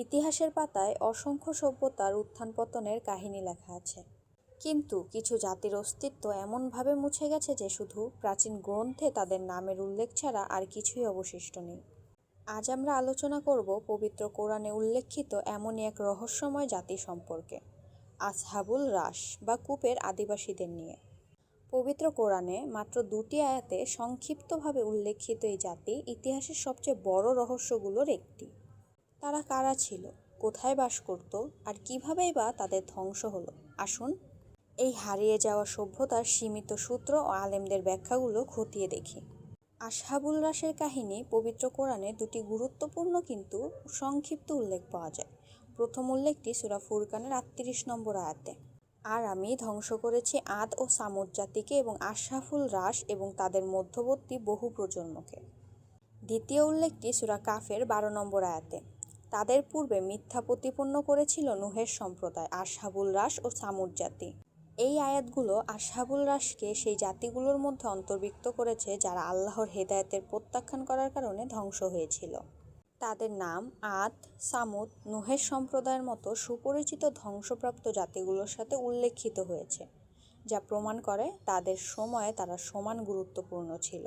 ইতিহাসের পাতায় অসংখ্য সভ্যতার উত্থান পতনের কাহিনী লেখা আছে। কিন্তু কিছু জাতির অস্তিত্ব এমনভাবে মুছে গেছে যে শুধু প্রাচীন গ্রন্থে তাদের নামের উল্লেখ ছাড়া আর কিছুই অবশিষ্ট নেই। আজ আমরা আলোচনা করব পবিত্র কোরআনে উল্লেখিত এমনই এক রহস্যময় জাতি সম্পর্কে, আসহাবুল রাস বা কূপের আদিবাসীদের নিয়ে। পবিত্র কোরআনে মাত্র দুটি আয়াতে সংক্ষিপ্তভাবে উল্লেখিত এই জাতি ইতিহাসের সবচেয়ে বড় রহস্যগুলোর একটি। তারা কারা ছিল? কোথায় বাস করত? আর কীভাবেই বা তাদের ধ্বংস হলো? আসুন এই হারিয়ে যাওয়া সভ্যতার সীমিত সূত্র ও আলেমদের ব্যাখ্যাগুলো খতিয়ে দেখি। আসহাবুল রাসের কাহিনী পবিত্র কোরআনে দুটি গুরুত্বপূর্ণ কিন্তু সংক্ষিপ্ত উল্লেখ পাওয়া যায়। প্রথম উল্লেখটি সুরা ফুরকানের আটত্রিশ নম্বর আয়াতে। আর আমি ধ্বংস করেছি আদ ও সামুদ জাতিকে এবং আশরাফুল রাস এবং তাদের মধ্যবর্তী বহু প্রজন্মকে। দ্বিতীয় উল্লেখটি সুরা কাফের বারো নম্বর আয়াতে। তাদের পূর্বে মিথ্যা প্রতিপন্ন করেছিল নুহের সম্প্রদায়, আশহাবুল রাস ও সামুদ জাতি। এই আয়াতগুলো আশহাবুল রাসকে সেই জাতিগুলোর মধ্যে অন্তর্ভুক্ত করেছে যারা আল্লাহর হেদায়েতের প্রত্যাখ্যান করার কারণে ধ্বংস হয়েছিল। তাদের নাম আদ, সামুদ, নুহের সম্প্রদায়ের মতো সুপরিচিত ধ্বংসপ্রাপ্ত জাতিগুলোর সাথে উল্লেখিত হয়েছে, যা প্রমাণ করে তাদের সময়ে তারা সমান গুরুত্বপূর্ণ ছিল।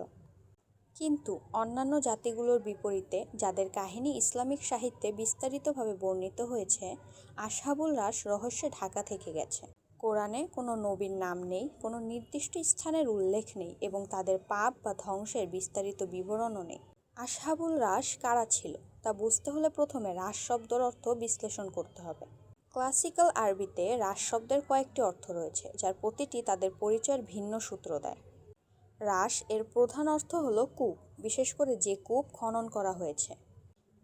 কিন্তু অন্যান্য জাতিগুলোর বিপরীতে, যাদের কাহিনী ইসলামিক সাহিত্যে বিস্তারিতভাবে বর্ণিত হয়েছে, আশহাবুল রাস রহস্যে ঢাকা থেকে গেছে। কোরআনে কোনো নবীর নাম নেই, কোনো নির্দিষ্ট স্থানের উল্লেখ নেই এবং তাদের পাপ বা ধ্বংসের বিস্তারিত বিবরণও নেই। আশহাবুল রাস কারা ছিল? তা বুঝতে হলে প্রথমে রাস শব্দের অর্থ বিশ্লেষণ করতে হবে। ক্লাসিক্যাল আরবিতে রাস শব্দের কয়েকটি অর্থ রয়েছে, যার প্রতিটি তাদের পরিচয়ের ভিন্ন সূত্র দেয়। রাস এর প্রধান অর্থ হল কূপ, বিশেষ করে যে কূপ খনন করা হয়েছে।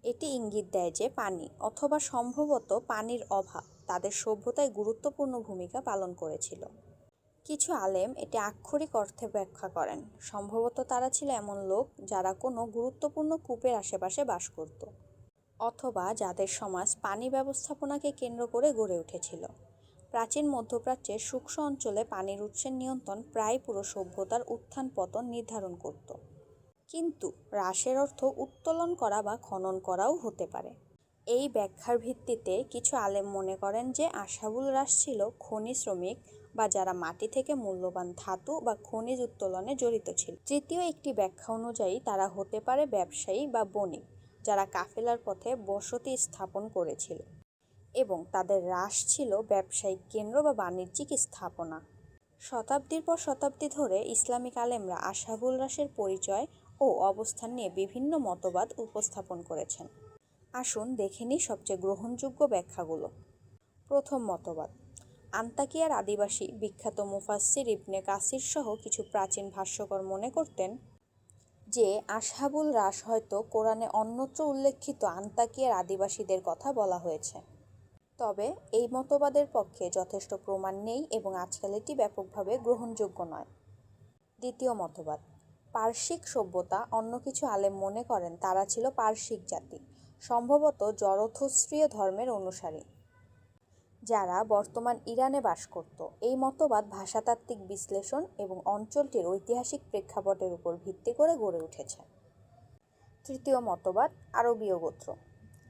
এটি ইঙ্গিত দেয় যে পানি, অথবা সম্ভবত পানির অভাব, তাদের সভ্যতায় গুরুত্বপূর্ণ ভূমিকা পালন করেছিল। কিছু আলেম এটি আক্ষরিক অর্থে ব্যাখ্যা করেন। সম্ভবত তারা ছিল এমন লোক যারা কোনো গুরুত্বপূর্ণ কূপের আশেপাশে বাস করত, অথবা যাদের সমাজ পানি ব্যবস্থাপনাকে কেন্দ্র করে গড়ে উঠেছিল। প্রাচীন মধ্যপ্রাচ্যের শুষ্ক অঞ্চলে পানির উৎসের নিয়ন্ত্রণ প্রায় পুরো সভ্যতার উত্থান পতন নির্ধারণ করত। কিন্তু হ্রাসের অর্থ উত্তোলন করা বা খনন করাও হতে পারে। এই ব্যাখ্যার ভিত্তিতে কিছু আলেম মনে করেন যে আশাবুল হ্রাস ছিল খনি শ্রমিক বা যারা মাটি থেকে মূল্যবান ধাতু বা খনিজ উত্তোলনে জড়িত ছিল। তৃতীয় একটি ব্যাখ্যা অনুযায়ী তারা হতে পারে ব্যবসায়ী বা বণিক, যারা কাফেলার পথে বসতি স্থাপন করেছিল। এবং তাদের হ্রাস ছিল ব্যবসায়িক কেন্দ্র বা বাণিজ্যিক স্থাপনা। শতাব্দীর পর শতাব্দী ধরে ইসলামিক আলেমরা আশাবুল রাসের পরিচয় ও অবস্থান নিয়ে বিভিন্ন মতবাদ উপস্থাপন করেছেন। আসুন দেখে নিই সবচেয়ে গ্রহণযোগ্য ব্যাখ্যাগুলো। প্রথম মতবাদ, আন্তাকিয়ার আদিবাসী বিখ্যাত মুফাসির ইবনে কাসির সহ কিছু প্রাচীন ভাষ্যকর মনে করতেন যে আশহাবুল রাস হয়তো কোরআনে অন্যত্র উল্লেখিত আন্তাকিয়ার আদিবাসীদের কথা বলা হয়েছে। তবে এই মতবাদের পক্ষে যথেষ্ট প্রমাণ নেই এবং আজকাল এটি ব্যাপকভাবে গ্রহণযোগ্য নয়। দ্বিতীয় মতবাদ, পার্শ্বিক সভ্যতা অন্য কিছু আলেম মনে করেন তারা ছিল পার্শ্বিক জাতি, সম্ভবত জরথুস্ত্রীয় ধর্মের অনুসারী। যারা বর্তমান ইরানে বাস করত, এই মতবাদ ভাষাতাত্ত্বিক বিশ্লেষণ এবং অঞ্চলটির ঐতিহাসিক প্রেক্ষাপটের উপর ভিত্তি করে গড়ে উঠেছে। তৃতীয় মতবাদ, আরবীয় গোত্র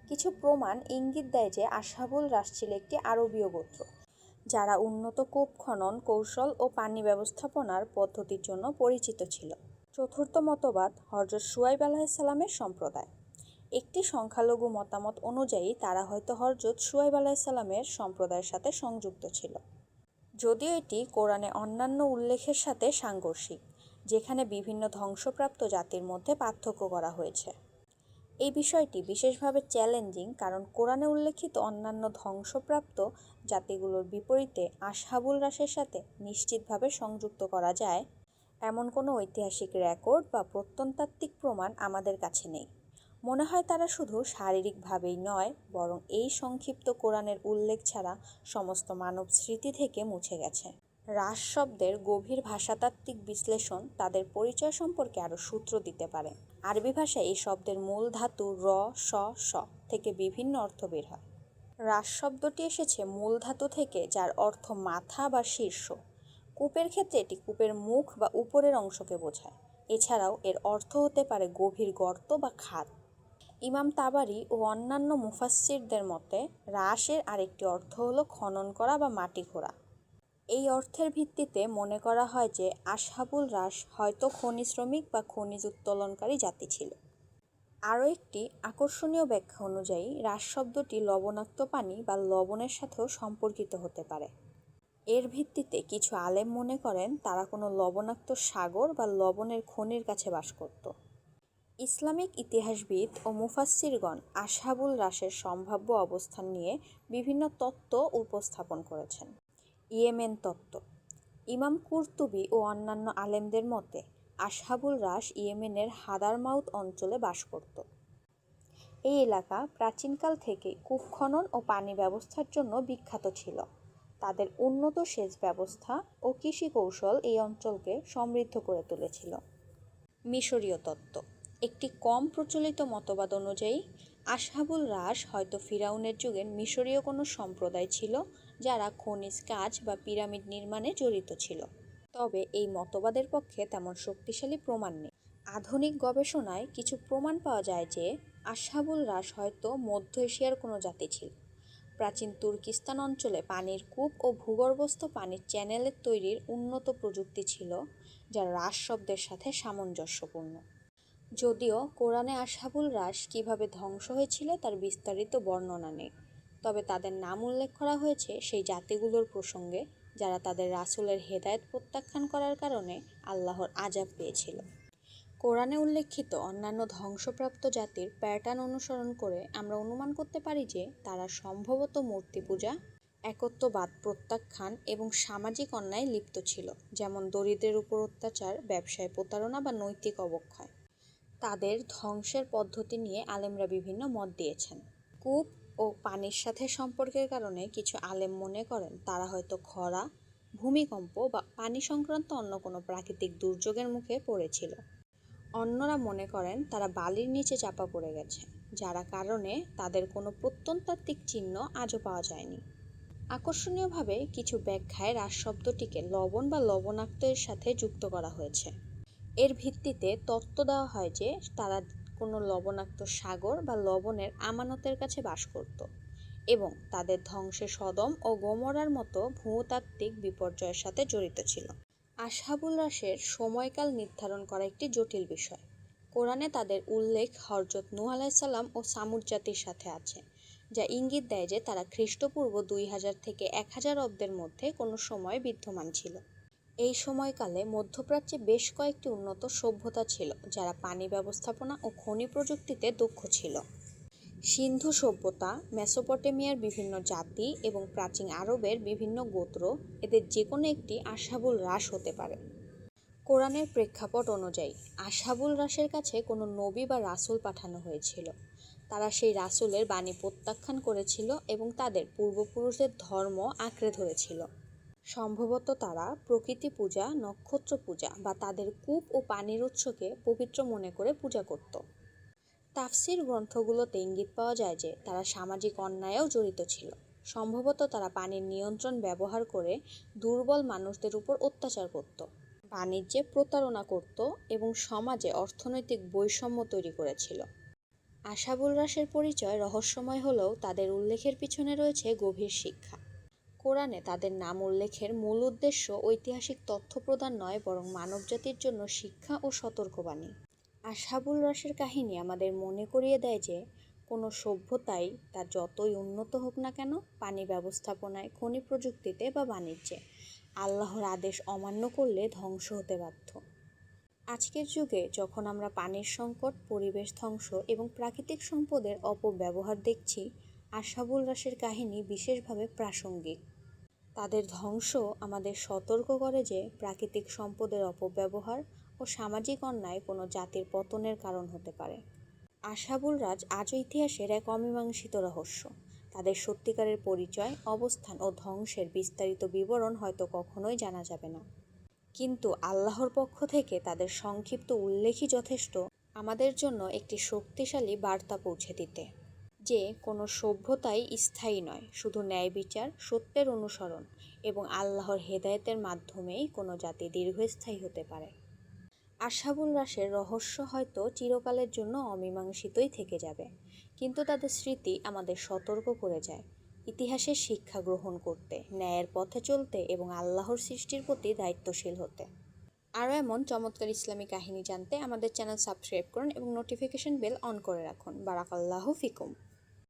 কিছু প্রমাণ ইঙ্গিত দেয় যে আশাবুল রাস ছিল একটি আরবীয় গোত্র, যারা উন্নত কূপ খনন, কৌশল ও পানি ব্যবস্থাপনার পদ্ধতির জন্য পরিচিত ছিল। চতুর্থ মতবাদ হজরত সুয়াইব আলাহিসাল্লামের সম্প্রদায়। একটি সংখ্যালঘু মতামত অনুযায়ী তারা হয়তো হরজত সুয়াইব আলাহিসাল্লামের সম্প্রদায়ের সাথে সংযুক্ত ছিল। যদিও এটি কোরআনে অন্যান্য উল্লেখের সাথে সাংঘর্ষিক, যেখানে বিভিন্ন ধ্বংসপ্রাপ্ত জাতির মধ্যে পার্থক্য করা হয়েছে। এই বিষয়টি বিশেষভাবে চ্যালেঞ্জিং কারণ কোরআনে উল্লেখিত অন্যান্য ধ্বংসপ্রাপ্ত জাতিগুলোর বিপরীতে আশহাবুল রাসের সাথে নিশ্চিতভাবে সংযুক্ত করা যায়। এমন কোনো ঐতিহাসিক রেকর্ড বা প্রত্যন্তাত্ত্বিক প্রমাণ আমাদের কাছে নেই। মনে হয় তারা শুধু শারীরিকভাবেই নয়, বরং এই সংক্ষিপ্ত কোরআনের উল্লেখ ছাড়া সমস্ত মানব স্মৃতি থেকে মুছে গেছে। রাস শব্দের গভীর ভাষাতাত্ত্বিক বিশ্লেষণ তাদের পরিচয় সম্পর্কে আরও সূত্র দিতে পারে। আরবি ভাষায় এই শব্দের মূল ধাতু র, স স থেকে বিভিন্ন অর্থ বের হয়। রাস শব্দটি এসেছে মূল ধাতু থেকে, যার অর্থ মাথা বা শীর্ষ। কূপের ক্ষেত্রে এটি কূপের মুখ বা উপরের অংশকে বোঝায়। এছাড়াও এর অর্থ হতে পারে গভীর গর্ত বা খাত ইমাম তাবারি ও অন্যান্য মুফাসসিরদের মতে, রাসের আরেকটি অর্থ হলো খনন করা বা মাটি খোঁড়া এই অর্থের ভিত্তিতে মনে করা হয় যে আসহাবুল রাস হয়তো খনি শ্রমিক বা খনিজ উত্তোলনকারী জাতি ছিল। আরও একটি আকর্ষণীয় ব্যাখ্যা অনুযায়ী রাস শব্দটি লবণাক্ত পানি বা লবণের সাথেও সম্পর্কিত হতে পারে। এর ভিত্তিতে কিছু আলেম মনে করেন, তারা কোনো লবণাক্ত সাগর বা লবণের খনির কাছে বাস করত। ইসলামিক ইতিহাসবিদ ও মুফাসসিরগণ আসহাবুল রাসের সম্ভাব্য অবস্থান নিয়ে বিভিন্ন তত্ত্ব উপস্থাপন করেছেন। ইয়েমেন তত্ত্ব। ইমাম কুরতুবি ও অন্যান্য আলেমদের মতে আসহাবুল রাস ইয়েমেনের হাদারমাউত অঞ্চলে বাস করত। এই এলাকা প্রাচীনকাল থেকে কূপ খনন ও পানি ব্যবস্থার জন্য বিখ্যাত ছিল। তাদের উন্নত সেচ ব্যবস্থা ও কৃষি কৌশল এই অঞ্চলকে সমৃদ্ধ করে তুলেছিল। মিশরীয় তত্ত্ব। একটি কম প্রচলিত মতবাদ অনুযায়ী আসহাবুল রাস হয়তো ফিরাউনের যুগের মিশরীয় কোনো সম্প্রদায় ছিল যারা খনিজ কাজ বা পিরামিড নির্মাণে জড়িত ছিল। তবে এই মতবাদের পক্ষে তেমন শক্তিশালী প্রমাণ নেই। আধুনিক গবেষণায় কিছু প্রমাণ পাওয়া যায় যে আশাবুল রাস হয়তো মধ্য এশিয়ার কোনো জাতি ছিল। প্রাচীন তুর্কিস্তান অঞ্চলে পানির কূপ ও ভূগর্ভস্থ পানির চ্যানেলের তৈরির উন্নত প্রযুক্তি ছিল, যা রাস শব্দের সাথে সামঞ্জস্যপূর্ণ। যদিও কোরআনে আশাবুল রাস কীভাবে ধ্বংস হয়েছিল তার বিস্তারিত বর্ণনা নেই। তবে তাদের নাম উল্লেখ করা হয়েছে সেই জাতিগুলোর প্রসঙ্গে, যারা তাদের রাসুলের হেদায়েত প্রত্যাখ্যান করার কারণে আল্লাহর আজাব পেয়েছিল। কোরআনে উল্লেখিত অন্যান্য ধ্বংসপ্রাপ্ত জাতির প্যাটার্ন অনুসরণ করে আমরা অনুমান করতে পারি যে তারা সম্ভবত মূর্তি পূজা, একত্ববাদ প্রত্যাখ্যান এবং সামাজিক অন্যায় লিপ্ত ছিল, যেমন দরিদ্রের উপর অত্যাচার, ব্যবসায় প্রতারণা বা নৈতিক অবক্ষয়। তাদের ধ্বংসের পদ্ধতি নিয়ে আলেমরা বিভিন্ন মত দিয়েছেন। কূপ ও পানির সাথে সম্পর্কের কারণে কিছু আলেম মনে করেন তারা হয়তো খরা, ভূমিকম্প বা পানি সংক্রান্ত অন্য কোনো প্রাকৃতিক দুর্যোগের মুখে পড়েছিল। অন্যরা মনে করেন তারা বালির নিচে চাপা পড়ে গেছে, যারা কারণে তাদের কোনো প্রত্যন্তাত্ত্বিক চিহ্ন আজও পাওয়া যায়নি। আকর্ষণীয়ভাবে কিছু ব্যাখ্যায় রাস শব্দটিকে লবণ বা লবণাক্ত এর সাথে যুক্ত করা হয়েছে। এর ভিত্তিতে তত্ত্ব দেওয়া হয় যে তারা কোনো লবণাক্ত সাগর বা লবণের আমানতের কাছে বাস করত এবং তাদের ধ্বংসে সদম ও গোমরার মতো ভূতাত্ত্বিক বিপর্যয়ের সাথে জড়িত ছিল। আসহাবুল রাসের সময়কাল নির্ধারণ করা একটি জটিল বিষয়। কোরআনে তাদের উল্লেখ হরজত নূহ আলাইসাল্লাম ও সামুদ জাতির সাথে আছে, যা ইঙ্গিত দেয় যে তারা খ্রিস্টপূর্ব দুই হাজার থেকে এক হাজার অব্দের মধ্যে কোনো সময় বিদ্যমান ছিল। এই সময়কালে মধ্যপ্রাচ্যে বেশ কয়েকটি উন্নত সভ্যতা ছিল, যারা পানি ব্যবস্থাপনা ও খনি প্রযুক্তিতে দক্ষ ছিল। সিন্ধু সভ্যতা, মেসোপটেমিয়ার বিভিন্ন জাতি এবং প্রাচীন আরবের বিভিন্ন গোত্র এদের যে কোনো একটি আশাবুল হ্রাস হতে পারে। কোরআনের প্রেক্ষাপট অনুযায়ী, আশাবুল রাসের কাছে কোনো নবী বা রাসুল পাঠানো হয়েছিল। তারা সেই রাসুলের বাণী প্রত্যাখ্যান করেছিল এবং তাদের পূর্বপুরুষদের ধর্ম আঁকড়ে ধরেছিল। সম্ভবত তারা প্রকৃতি পূজা, নক্ষত্র পূজা বা তাদের কূপ ও পানির উৎসকে পবিত্র মনে করে পূজা করত। তাফসির গ্রন্থগুলোতে ইঙ্গিত পাওয়া যায় যে তারা সামাজিক অন্যায়েও জড়িত ছিল। সম্ভবত তারা পানির নিয়ন্ত্রণ ব্যবহার করে দুর্বল মানুষদের উপর অত্যাচার করত। বাণিজ্যে প্রতারণা করত এবং সমাজে অর্থনৈতিক বৈষম্য তৈরি করেছিল। আশাবুল রাসের পরিচয় রহস্যময় হলেও তাদের উল্লেখের পিছনে রয়েছে গভীর শিক্ষা। কোরআনে তাদের নাম উল্লেখের মূল উদ্দেশ্য ঐতিহাসিক তথ্য প্রদান নয়, বরং মানবজাতির জন্য শিক্ষা ও সতর্কবাণী। আশাবুল রাসের কাহিনী আমাদের মনে করিয়ে দেয় যে, কোনো সভ্যতাই তা যতই উন্নত হোক না কেন, পানি ব্যবস্থাপনায়, খনি প্রযুক্তিতে বা বাণিজ্যে, আল্লাহর আদেশ অমান্য করলে ধ্বংস হতে বাধ্য। আজকের যুগে যখন আমরা পানির সংকট, পরিবেশ ধ্বংস এবং প্রাকৃতিক সম্পদের অপব্যবহার দেখছি আশাবুল রাসের কাহিনী বিশেষভাবে প্রাসঙ্গিক। তাদের ধ্বংস আমাদের সতর্ক করে যে প্রাকৃতিক সম্পদের অপব্যবহার ও সামাজিক অন্যায় কোনো জাতির পতনের কারণ হতে পারে। আশাবুল রাজ আজও ইতিহাসের এক অমীমাংসিত রহস্য। তাদের সত্যিকারের পরিচয়, অবস্থান ও ধ্বংসের বিস্তারিত বিবরণ হয়তো কখনোই জানা যাবে না। কিন্তু আল্লাহর পক্ষ থেকে তাদের সংক্ষিপ্ত উল্লেখই যথেষ্ট আমাদের জন্য একটি শক্তিশালী বার্তা পৌঁছে দিতে। যে কোনো সভ্যতাই স্থায়ী নয়, শুধু ন্যায় বিচার সত্যের অনুসরণ এবং আল্লাহর হেদায়েতের মাধ্যমেই কোনো জাতি দীর্ঘস্থায়ী হতে পারে। আশাবুল রাসের রহস্য হয়তো চিরকালের জন্য অমীমাংসিতই থেকে যাবে, কিন্তু তাদের স্মৃতি আমাদের সতর্ক করে যায়। ইতিহাসের শিক্ষা গ্রহণ করতে, ন্যায়ের পথে চলতে এবং আল্লাহর সৃষ্টির প্রতি দায়িত্বশীল হতে। আরও এমন চমৎকার ইসলামী কাহিনী জানতে আমাদের চ্যানেল সাবস্ক্রাইব করুন এবং নোটিফিকেশন বেল অন করে রাখুন। বারাকাল্লাহু ফিকুম।